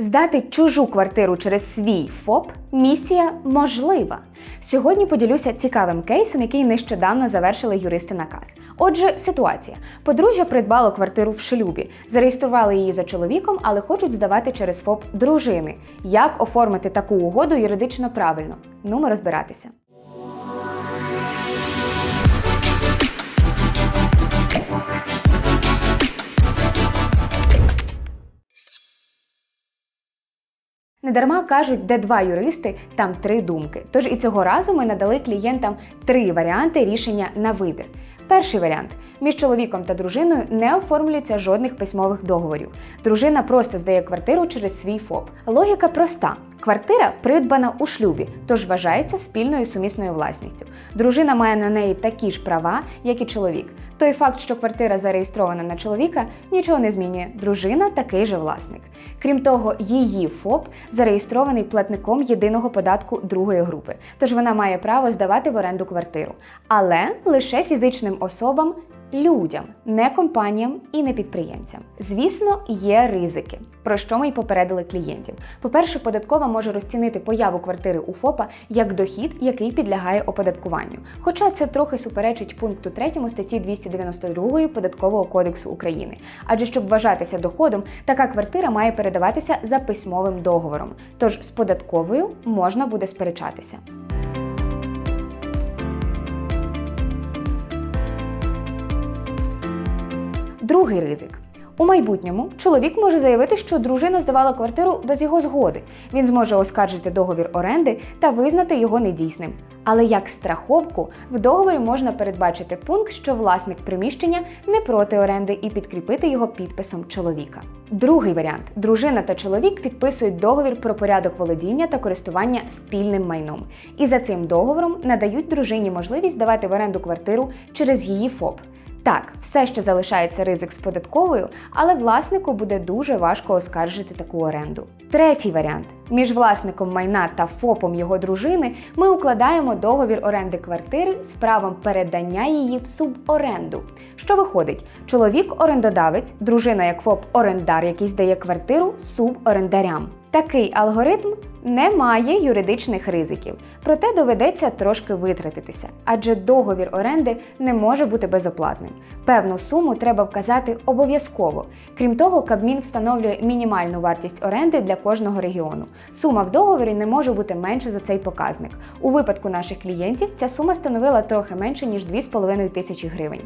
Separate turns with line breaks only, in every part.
Здати чужу квартиру через свій ФОП місія можлива. Сьогодні поділюся цікавим кейсом, який нещодавно завершили юристи наказ. Отже, ситуація: подружжя придбало квартиру в шлюбі, зареєстрували її за чоловіком, але хочуть здавати через ФОП дружини. Як оформити таку угоду юридично правильно? Ну, ми розбиратися. Недарма кажуть, де два юристи, там три думки. Тож і цього разу ми надали клієнтам три варіанти рішення на вибір. Перший варіант між чоловіком та дружиною не оформлюється жодних письмових договорів. Дружина просто здає квартиру через свій ФОП. Логіка проста: квартира придбана у шлюбі, тож вважається спільною сумісною власністю. Дружина має на неї такі ж права, як і чоловік. Той факт, що квартира зареєстрована на чоловіка, нічого не змінює. Дружина такий же власник. Крім того, її ФОП зареєстрований платником єдиного податку другої групи, тож вона має право здавати в оренду квартиру, але лише фізичним особам. Людям, не компаніям і не підприємцям. Звісно, є ризики, про що ми й попередили клієнтів. По-перше, податкова може розцінити появу квартири у ФОПа як дохід, який підлягає оподаткуванню. Хоча це трохи суперечить пункту 3 статті 292 Податкового кодексу України. Адже щоб вважатися доходом, така квартира має передаватися за письмовим договором. Тож з податковою можна буде сперечатися. Другий ризик. У майбутньому чоловік може заявити, що дружина здавала квартиру без його згоди. Він зможе оскаржити договір оренди та визнати його недійсним. Але як страховку в договорі можна передбачити пункт, що власник приміщення не проти оренди і підкріпити його підписом чоловіка. Другий варіант: дружина та чоловік підписують договір про порядок володіння та користування спільним майном. І за цим договором надають дружині можливість здавати в оренду квартиру через її ФОП. Так, все ще залишається ризик з податковою, але власнику буде дуже важко оскаржити таку оренду. Третій варіант: між власником майна та ФОПом його дружини ми укладаємо договір оренди квартири з правом передання її в суборенду. Що виходить? Чоловік орендодавець, дружина як ФОП-орендар, який здає квартиру суборендарям. Такий алгоритм не має юридичних ризиків, проте доведеться трошки витратитися, адже договір оренди не може бути безоплатним. Певну суму треба вказати обов'язково. Крім того, Кабмін встановлює мінімальну вартість оренди для кожного регіону. Сума в договорі не може бути менше за цей показник. У випадку наших клієнтів ця сума становила трохи менше ніж 2,5 тисячі гривень.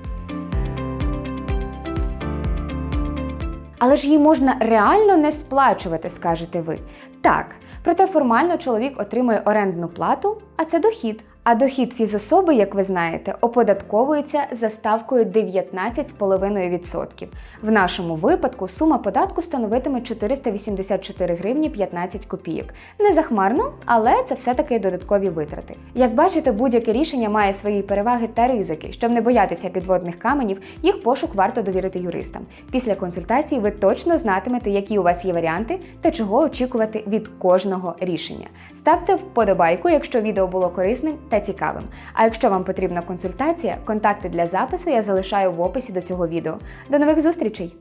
Але ж її можна реально не сплачувати, скажете ви. Так, проте формально чоловік отримує орендну плату, а це дохід. А дохід фізособи, як ви знаєте, оподатковується за ставкою 19,5%. В нашому випадку сума податку становитиме 484 гривні 15 копійок. Не захмарно, але це все-таки додаткові витрати. Як бачите, будь-яке рішення має свої переваги та ризики. Щоб не боятися підводних каменів, їх пошук варто довірити юристам. Після консультації ви точно знатимете, які у вас є варіанти та чого очікувати від кожного рішення. Ставте вподобайку, якщо відео було корисним та цікавим. А якщо вам потрібна консультація, контакти для запису я залишаю в описі до цього відео. До нових зустрічей!